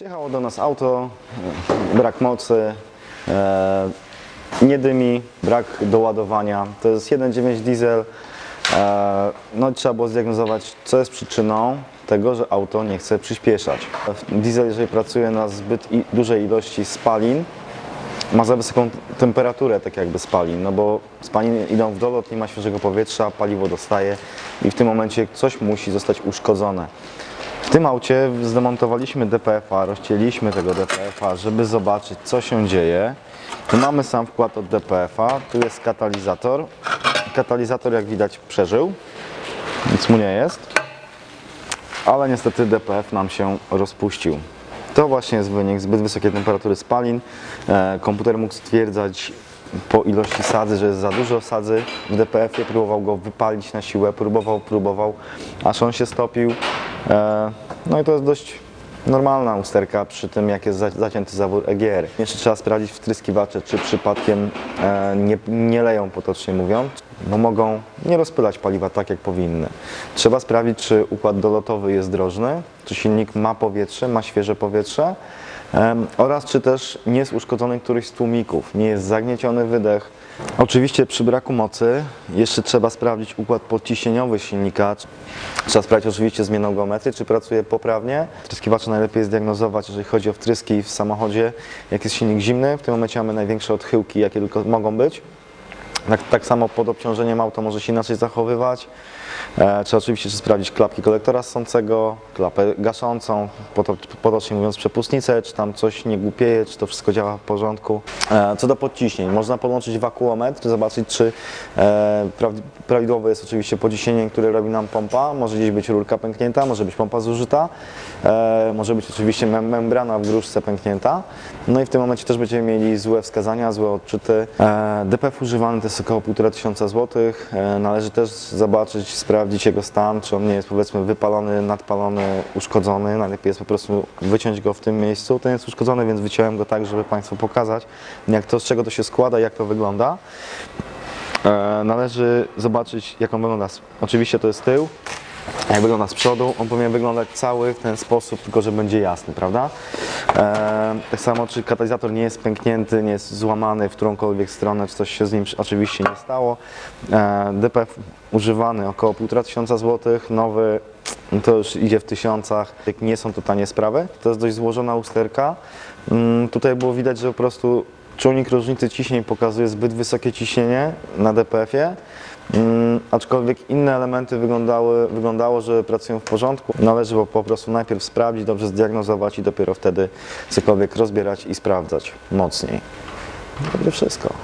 Przyjechało do nas auto, e, brak mocy, e, nie dymi, brak doładowania. To jest 1.9 diesel. E, no trzeba było zdiagnozować, co jest przyczyną tego, że auto nie chce przyspieszać. Diesel, jeżeli pracuje na zbyt dużej ilości spalin, ma za wysoką temperaturę, tak jakby spalin, no bo spaliny idą w dolot, nie ma świeżego powietrza, paliwo dostaje i w tym momencie coś musi zostać uszkodzone. W tym aucie zdemontowaliśmy DPF-a, rozcięliśmy tego DPF-a, żeby zobaczyć co się dzieje. Tu mamy sam wkład od DPF-a, tu jest katalizator. Katalizator jak widać przeżył, nic mu nie jest, ale niestety DPF nam się rozpuścił. To właśnie jest wynik zbyt wysokiej temperatury spalin. E, Komputer mógł stwierdzać po ilości sadzy, że jest za dużo sadzy w DPF-ie, próbował go wypalić na siłę, próbował, próbował, aż on się stopił. E, No i to jest dość normalna usterka przy tym, jak jest za- zacięty zawór EGR. Jeszcze trzeba sprawdzić wtryskiwacze, czy przypadkiem nie, nie leją potocznie mówiąc, bo mogą nie rozpylać paliwa tak, jak powinny. Trzeba sprawdzić, czy układ dolotowy jest drożny, czy silnik ma powietrze, ma świeże powietrze oraz czy też nie jest uszkodzony któryś z tłumików, nie jest zagnieciony wydech. Oczywiście przy braku mocy jeszcze trzeba sprawdzić układ podciśnieniowy silnika. Trzeba sprawdzić oczywiście zmianę geometrii, czy pracuje poprawnie. Wtryskiwacze najlepiej zdiagnozować, jeżeli chodzi o wtryski w samochodzie, jak jest silnik zimny. W tym momencie mamy największe odchyłki, jakie tylko mogą być. Tak, tak samo pod obciążeniem auto może się inaczej zachowywać. E, trzeba oczywiście sprawdzić klapki kolektora ssącego, klapę gaszącą, poto- potocznie mówiąc przepustnicę, czy tam coś nie głupieje, czy to wszystko działa w porządku. E, co do podciśnień, można podłączyć wakuometr, zobaczyć czy e, prawi- prawidłowe jest oczywiście podciśnienie, które robi nam pompa. Może gdzieś być rurka pęknięta, może być pompa zużyta, e, może być oczywiście mem- membrana w gruszce pęknięta. No i w tym momencie też będziemy mieli złe wskazania, złe odczyty. E, DPF używany to jest około 1,5 tysiąca złotych. E, Należy też zobaczyć, sprawdzić jego stan, czy on nie jest powiedzmy wypalony, nadpalony, uszkodzony. Najlepiej jest po prostu wyciąć go w tym miejscu. Ten jest uszkodzony, więc wyciąłem go tak, żeby Państwu pokazać, jak to, z czego to się składa, jak to wygląda. E, Należy zobaczyć, jak on wygląda. Oczywiście to jest tył, jak wygląda z przodu. On powinien wyglądać cały w ten sposób, tylko że będzie jasny, prawda? E, tak samo, czy katalizator nie jest pęknięty, nie jest złamany w którąkolwiek stronę, czy coś się z nim oczywiście nie stało. E, DPF używany około 1,5 tysiąca złotych, nowy no to już idzie w tysiącach. Nie są to tanie sprawy. To jest dość złożona usterka. Mm, Tutaj było widać, że po prostu czujnik różnicy ciśnień pokazuje zbyt wysokie ciśnienie na DPF-ie. Mm, aczkolwiek inne elementy wyglądały, wyglądało, że pracują w porządku. Należy było po prostu najpierw sprawdzić, dobrze zdiagnozować i dopiero wtedy cokolwiek rozbierać i sprawdzać mocniej. To będzie wszystko.